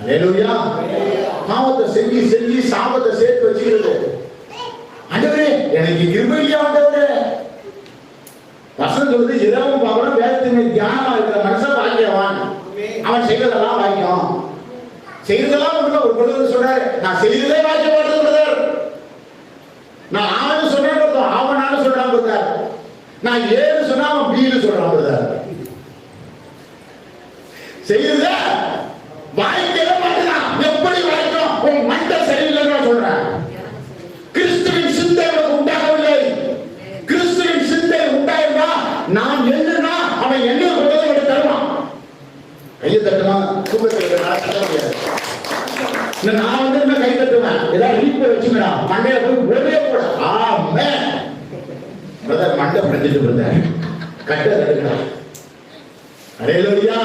அல்லேலூயா பாவத்தை செஞ்சு செஞ்சு சாபத்தை சேர்த்து வச்சுக்கிறது. ஆண்டவரே எனக்கு கிருபையா ஆண்டவரே? வசனம் சொல்றது இரவும் பகலும் வேதத்தின் தியானமா இருக்கிற மனுஷன் பாக்கியவான். அவன் செய்வதெல்லாம் வாக்கியம் செய்ததெல்லாம் ஒரு பொழுது சொல்றாரு நான் செய்ததே வாக்கியப்படுறது பிரதர். நான் ஆறு சொன்னேன் பிரதர். அவன் நாலு சொல்றான் பிரதர். நான் ஏழு சொன்னா அவன் பீனு சொல்றான் பிரதர். செய்ததே வாய்க்கவே நான் என்னன்னா அவன் என்ன கொண்டதை எனக்கு தருவான் கையை தட்டுமா தூக்கத்தில் நான் முடியாது. நான் வந்து என்ன கை தட்டுவேன்? ஏதாவது இனிப்பு வச்சுக்கடா மண்டையில போய் ஒரே போட. ஆமே பிரதர் மண்டை பிரதிட்டு பிரதர். கட்ட தட்டுக்கிறான் அடையலோடியா